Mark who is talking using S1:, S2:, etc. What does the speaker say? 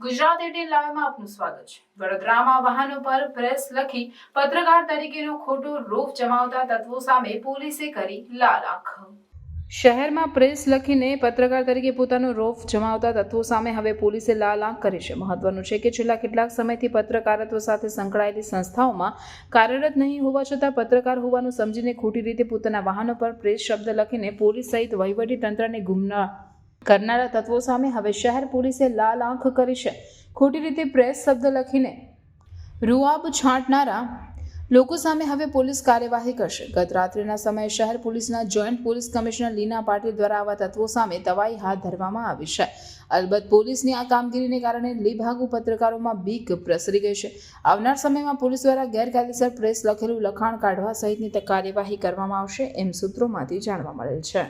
S1: Gujarat eighteen લાઈવમાં આપનું સ્વાગત છે. વડોદરામાં વાહનો પર પ્રેસ લખી પત્રકાર તરીકેનો ખોટો રોફ જમાવતા તત્વો સામે પોલીસે કરી લાલ આંખ. શહેરમાં પ્રેસ લખીને પત્રકાર તરીકે પોતાનો રોફ જમાવતા તત્વો સામે હવે પોલીસે લાલ આંખ કરી છે. મહત્વનું છે કે છેલ્લા કેટલાક સમયથી પત્રકારત્વ સાથે સંકળાયેલી સંસ્થાઓમાં કાર્યરત નહીં હોવા છતાં પત્રકાર હોવાનું સમજીને ખોટી રીતે પોતાના વાહનો પર પ્રેસ શબ્દ લખીને પોલીસ સહિત વહીવટી તંત્રને ગુમના કરનારા તત્વો સામે હવે શહેર પોલીસે લાલ આંખ કરી છે. ખોટી રીતે પ્રેસ શબ્દ લખીને રૂઆબ છાંટનારા લોકો સામે હવે પોલીસ કાર્યવાહી કરશે. ગત રાત્રિના સમયે શહેર પોલીસના joint police commissioner Leena Patil દ્વારા આવા તત્વો સામે તવાઈ હાથ ધરવામાં આવી છે. અલબત્ત પોલીસની આ કામગીરીને કારણે લીભાગુ પત્રકારોમાં બીક પ્રસરી ગઈ છે. આવનાર સમયમાં પોલીસ દ્વારા ગેરકાયદેસર પ્રેસ લખેલું લખાણ કાઢવા સહિતની કાર્યવાહી કરવામાં આવશે એમ સૂત્રોમાંથી જાણવા મળેલ છે.